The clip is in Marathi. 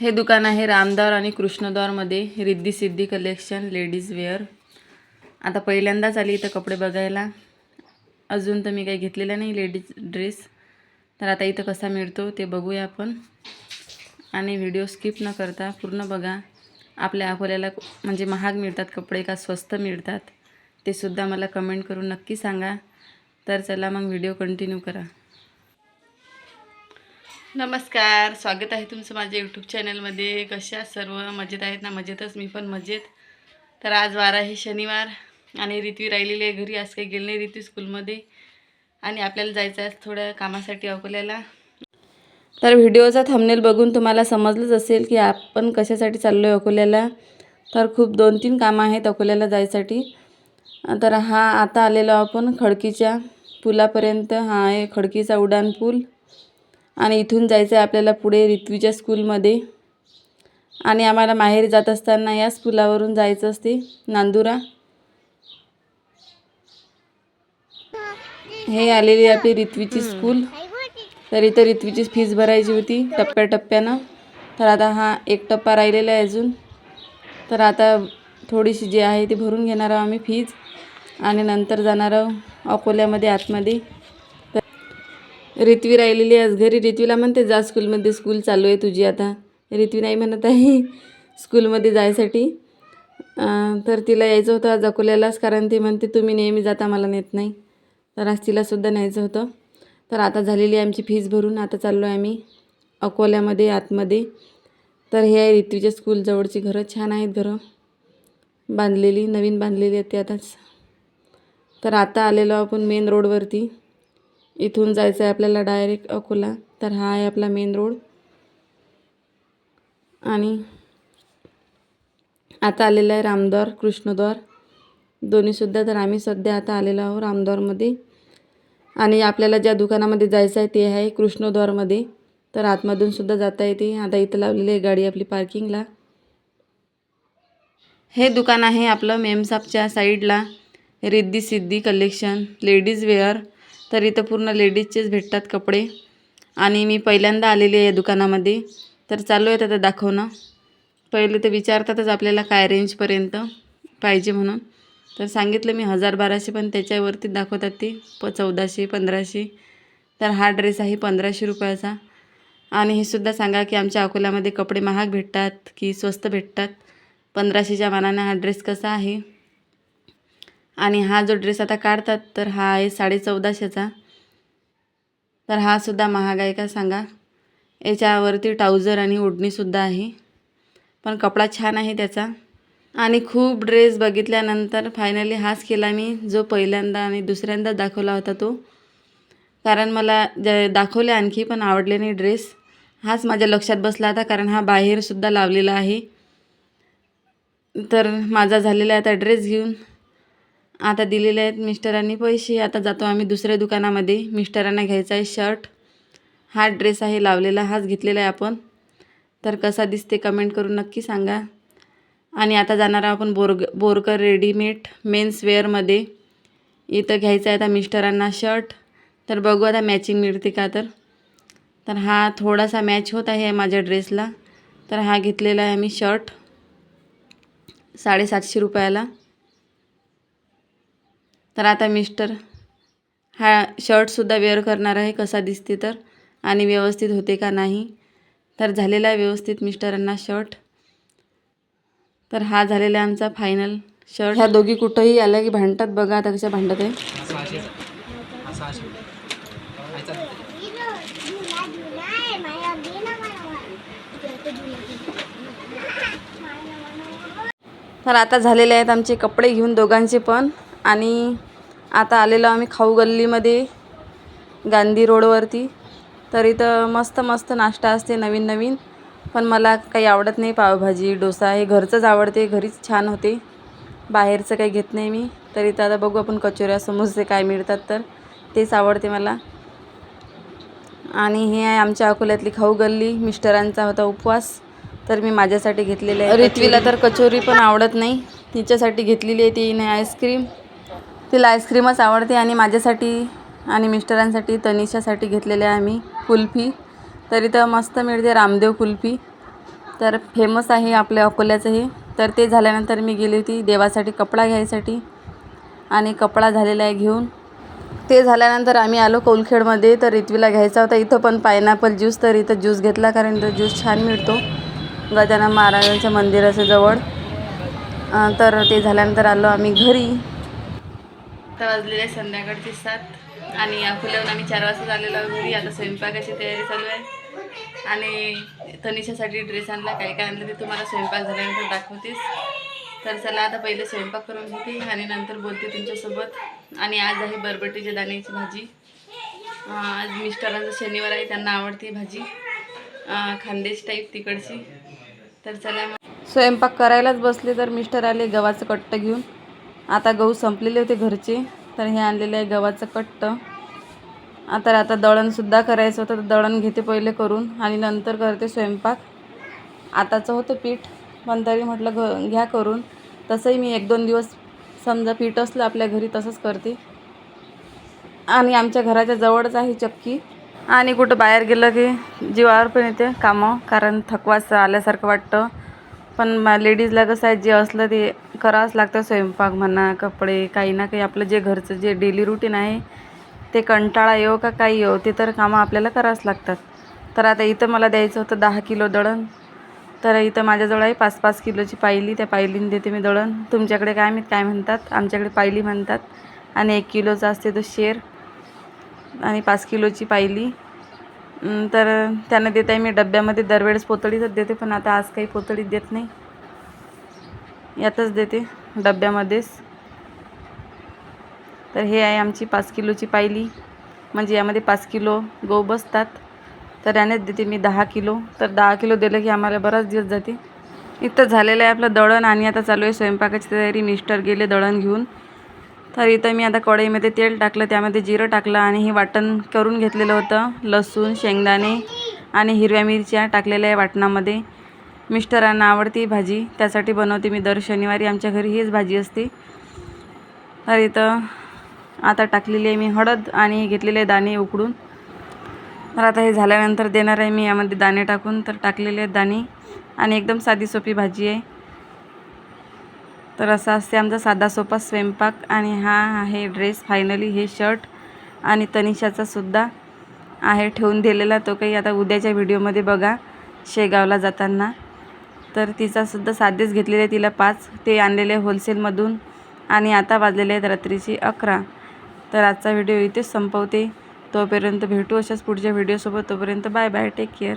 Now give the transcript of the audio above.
हे दुकान आहे रामदार आणि कृष्णद्वारमध्ये Riddhi Siddhi collection ladies wear आता पहिल्यांदाच आली इथं कपडे बघायला. अजून तर मी काही घेतलेला नाही लेडीज ड्रेस तर आता इथं कसा मिळतो ते बघूया आपण. आणि व्हिडिओ स्किप न करता पूर्ण बघा. आपल्या अकोल्याला म्हणजे महाग मिळतात कपडे का स्वस्त मिळतात ते सुद्धा मला कमेंट करून नक्की सांगा. तर चला मग व्हिडिओ कंटिन्यू करा. नमस्कार स्वागत आहे तुमचं माझ्या यूट्यूब चॅनलमध्ये कशा सर्व? मजेत आहेत ना? मजेतच? मी पण मजेत. तर आज वार आहे शनिवार आणि रितवी राहिलेली आहे घरी. आज काही गेले नाही रितवी स्कूलमध्ये आणि आपल्याला जायचं आहे थोड्या कामासाठी अकोल्याला. तर व्हिडिओचा थंबनेल बघून तुम्हाला समजलंच असेल की आपण कशासाठी चाललो आहे अकोल्याला. तर खूप दोन तीन कामं आहेत अकोल्याला जायसाठी. तर हा आता आलेलो आपण खडकीच्या पुलापर्यंत. हा आहे खडकीचा उड्डाणपूल आणि इथून जायचं आहे आपल्याला पुढे रित्वीच्या स्कूलमध्ये. आणि आम्हाला माहेरी जात असताना याच पुलावरून जायचं असते नांदुरा. हे आलेली आपली रित्वीची स्कूल. तर इथं रित्वीची फीज भरायची होती टप्प्याटप्प्यानं. तर आता हा एक टप्पा राहिलेला आहे अजून. तर आता थोडीशी जी आहे ती भरून घेणार आहोत आम्ही फीज आणि नंतर जाणार आहोत अकोल्यामध्ये आतमध्ये. रित्वी राहिलेली आज घरी. रित्वीला म्हणते जा स्कूलमध्ये स्कूल चालू आहे तुझी आता. रित्वी नाही म्हणत आहे स्कूलमध्ये जायसाठी. तर तिला यायचं होतं आज अकोल्यालाच कारण ती म्हणते तुम्ही नेहमी जाता मला नेत नाही. तर आज तिलासुद्धा न्यायचं होतं. तर आता झालेली आमची फीज भरून आता चाललो आहे आम्ही अकोल्यामध्ये आतमध्ये. तर हे आहे रित्वीच्या स्कूल जवळची घरं. छान आहेत घरं. बांधलेली नवीन बांधलेली आहेत ते आताच. तर आता आलेलो आपण मेन रोडवरती इथून जायचं आहे आपल्याला डायरेक्ट अकोला. तर हा आहे आपला मेन रोड आणि आता आलेला आहे रामद्वार कृष्णद्वार दोन्हीसुद्धा तर आम्ही सध्या आता आलेलो आहोत रामद्वारमध्ये आणि आपल्याला ज्या दुकानामध्ये जायचं आहे ते आहे कृष्णद्वारमध्ये तर आतमधून सुद्धा जाता येते. आता इथं लावलेली आहे गाडी आपली पार्किंगला हे दुकान आहे आपलं मेमसापच्या साईडला Riddhi Siddhi collection ladies wear तर इथं पूर्ण लेडीजचेच भेटतात कपडे. आणि मी पहिल्यांदा आलेली आहे या दुकानामध्ये. तर चालू आहे आता दाखवणं. पहिले तर विचारतातच आपल्याला काय रेंजपर्यंत पाहिजे म्हणून. तर सांगितलं मी हजार बाराशे पण त्याच्यावरती दाखवतात ते प चौदाशे पंधराशे. तर हा ड्रेस आहे पंधराशे रुपयाचा. आणि हे सुद्धा सांगा की आमच्या अकोल्यामध्ये कपडे महाग भेटतात की स्वस्त भेटतात. पंधराशेच्या मानाने हा ड्रेस कसा आहे? आणि हा जो ड्रेस आता काढतात तर हा आहे साडे चौदाशेचा. तर हा सुद्धा महाग आहे का सांगा. याच्यावरती ट्राउझर आणि ओढणीसुद्धा आहे. पण कपडा छान आहे त्याचा. आणि खूप ड्रेस बघितल्यानंतर फायनली हाच केला मी जो पहिल्यांदा आणि दुसऱ्यांदा दाखवला होता तो. कारण मला ज दाखवले आणखी पण आवडले नाही ड्रेस हाच माझ्या लक्षात बसला होता कारण हा बाहेरसुद्धा लावलेला आहे. तर माझा झालेला आता ड्रेस घेऊन आता दिलेले आहेत मिस्टरांनी पैसे. आता जातो आम्ही दुसऱ्या दुकानामध्ये. मिस्टरांना घ्यायचा आहे शर्ट. हा ड्रेस आहे लावलेला. हाच घेतलेला आहे आपण. तर कसा दिसते कमेंट करून नक्की सांगा. आणि आता जाणार आहोत आपण बोरग बोरकर रेडीमेड मेन्स वेअरमध्ये. इथं घ्यायचं आहे आता मिस्टरांना शर्ट. तर बघू आता मॅचिंग मिळते का तर. तर हा थोडासा मॅच होत आहे माझ्या ड्रेसला. तर हा घेतलेला आहे मी शर्ट. साडेसातशे रुपयाला. तर आता मिस्टर हा शर्टसुद्धा वेअर करणार आहे कसा दिसते तर? आणि व्यवस्थित होते का नाही? तर झालेला आहे व्यवस्थित मिस्टरांना शर्ट. तर हा झालेला आहे आमचा फायनल शर्ट. ह्या दोघी कुठंही आल्या की भांडतात बघा आता कशा भांडत आहे. तर आता झालेले आहेत आमचे कपडे घेऊन दोघांचे पण. आणि आता आलेलो आम्ही खाऊ गल्लीमध्ये गांधी रोडवरती. तर इथं मस्त मस्त नाश्ता असते नवीन नवीन. पण मला काही आवडत नाही पावभाजी डोसा. हे घरचंच आवडते घरीच छान होते. बाहेरचं काही घेत नाही मी. तर इथं आता बघू आपण कचोऱ्या समोसे काय मिळतात तर. तेच आवडते मला. आणि हे आहे आमच्या अकोल्यातली खाऊ गल्ली. मिस्टरांचा होता उपवास. तर मी माझ्यासाठी घेतलेले आहे रित्वीला तर कचोरी पण आवडत नाही. तिच्यासाठी घेतलेली आहे तिने आईस्क्रीम. तिला आईस्क्रीमच आवडते आणि माझ्यासाठी आणि मिस्टरांसाठी तनिषासाठी घेतलेले आहे आम्ही कुल्फी. तर इथं मस्त मिळते रामदेव कुल्फी. तर फेमस आहे आपल्या अकोल्याचं हे. तर ते झाल्यानंतर मी गेली होती देवासाठी कपडा घ्यायसाठी आणि कपडा झालेला आहे घेऊन. ते झाल्यानंतर आम्ही आलो कोलखेडमध्ये. तर रिथवीला घ्यायचा होता. इथं पण पायनॅपल ज्यूस तर इथं ज्यूस घेतला कारण इथं ज्यूस छान मिळतो. गजानन महाराजांच्या मंदिराच्या जवळ. तर ते झाल्यानंतर आलो आम्ही घरी. आत्ता वाजलेले आहे संध्याकाळचे सात. आणि अकोल्याहून आम्ही चार वाजता आलेलो आहोत घरी. आता स्वयंपाकाची तयारी चालू आहे. आणि तनिषासाठी ड्रेस आणला. काय काय आणलं ते तुम्हाला स्वयंपाक झाल्यानंतर दाखवतेस. तर चला आता पहिले स्वयंपाक करून घेते आणि नंतर बोलते तुमच्यासोबत. आणि आज आहे बरबटीच्या दाण्याची भाजी. आज मिस्टरांचा शनिवार आहे त्यांना आवडते भाजी. अं, खानदेश टाईप तिकडची. तर चला स्वयंपाक करायलाच बसले तर मिस्टर आले गव्हाचं कट्ट घेऊन. आता गहू संपलेले होते घरचे तर हे आणलेलं आहे गव्हाचं कट्ट. आता आता दळणसुद्धा करायचं होतं तर दळण घेते पहिले करून आणि नंतर करते स्वयंपाक. आताचं होतं पीठ पण तरी म्हटलं घ घ्या करून. तसंही मी एक दोन दिवस समजा पीठ असलं आपल्या घरी तसंच करते. आणि आमच्या घराच्या जवळच आहे चक्की. आणि कुठं बाहेर गेलं की जीवावर पण येते कामं कारण थकवास आल्यासारखं वाटतं. पण मा लेडीजला कसं आहे जे असलं ते करावंच लागतं स्वयंपाक म्हणा कपडे काही ना काही. आपलं जे घरचं जे डेली रुटीन आहे ते कंटाळा येऊ का काही येऊ ते तर कामं आपल्याला करावंच लागतात. तर आता इथं मला द्यायचं होतं दहा किलो दळण. तर इथं माझ्याजवळ आहे पाच पाच किलोची पायली त्या पायलीने देते मी दळण. तुमच्याकडे काय मी काय म्हणतात आमच्याकडे पायली म्हणतात. आणि एक किलोचा असते तो शेर आणि पाच किलोची पायली. तर त्यांना देत आहे मी डब्यामध्ये. दरवेळेस पोतळीतच देते पण आता आज काही पोतळीत देत नाही. यातच देते डब्यामध्येच. तर हे आहे आमची पाच किलोची पायली. म्हणजे यामध्ये पाच किलो गहू बसतात. तर यानेच देते मी दहा किलो. तर दहा किलो दिलं की आम्हाला बराच दिवस जाते. इथं झालेलं आहे आपलं दळण आणि आता चालू आहे स्वयंपाकाची तयारी. मिस्टर गेले दळण घेऊन. तर इथं मी आता कढईमध्ये तेल टाकलं त्यामध्ये जिरं टाकलं आणि हे वाटण करून घेतलेलं होतं. लसूण शेंगदाणे आणि हिरव्या मिरच्या टाकलेल्या आहे वाटणामध्ये. मिस्टरांना आवडती भाजी त्यासाठी बनवते मी दर शनिवारी. आमच्या घरी हीच भाजी असते. तर इथं आता टाकलेली आहे मी हळद आणि घेतलेले दाणे उकडून. तर आता हे झाल्यानंतर देणार आहे मी यामध्ये दाणे टाकून. तर टाकलेले आहेत दाणे आणि एकदम साधी सोपी भाजी आहे. तर असा असते आमचा साधा सोपा स्वयंपाक आणि हा आहे ड्रेस. फायनली हे शर्ट आणि तनिषाचा सुद्धा आहे ठेवून दिलेला. तो काही आता उद्याच्या व्हिडिओमध्ये बघा शेगावला जाताना. तर तिचासुद्धा साधेच घेतलेले आहे तिला पाच ते आणलेले आहे होलसेलमधून आणि आता वाजलेले आहेत रात्रीची अकरा. तर आजचा व्हिडिओ इथेच संपवते. तोपर्यंत भेटू अशाच पुढच्या व्हिडिओसोबत. तोपर्यंत बाय बाय टेक केअर